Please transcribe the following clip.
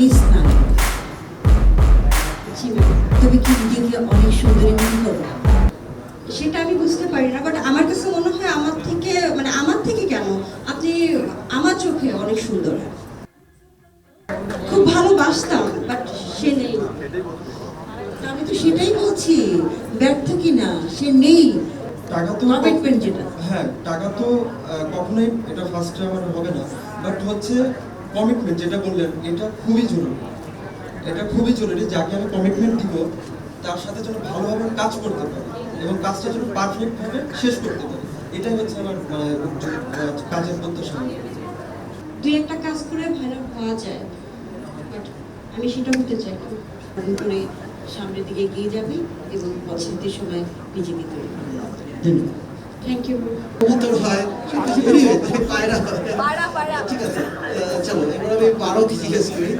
Miss না। তুমি কি নিজেকে অনেক সুন্দরী মনে করো? সেটা আমি বুঝতে পারি না বাট আমার কাছে মনে হয় আমার থেকে মানে আমার থেকে কেন? আপনি আমার চোখে অনেক সুন্দর। খুব ভালোবাসতাম বাট সে নেই। আমি তো সেটাই বলছি ব্যর্থ কিনা? সে নেই। টাকা তো কমিটমেন্ট যেটা। হ্যাঁ টাকা তো কখনোই এটা ফার্স্টে আমার হবে না। বাট হচ্ছে কমিটমেন্ট যেটা বললেন এটা খুবই জরুরি। এটা খুবই জরুরি যাকে আমি কমিটমেন্ট দিব তার সাথে যেন ভালোভাবে কাজ করতে পারি এবং কাজটা যেন পারফেক্টভাবে শেষ করতে পারি। এটাই হচ্ছে আমার মানে, কাজের প্রত্যাশা দুই একটা কাজ করে ভালো হওয়া যায় বাট আমি সেটা হতে চাই না। করে সামনের দিকে এগিয়ে যাবে এবং পছন্দের সময় বিজেপি তৈরি করবে। ধন্যবাদ থ্যাংক ইউ কবুতর হয়। পায়রা পায়রা হয় ঠিক আছে। চলো এবার আমি পারো জিজ্ঞেস করি।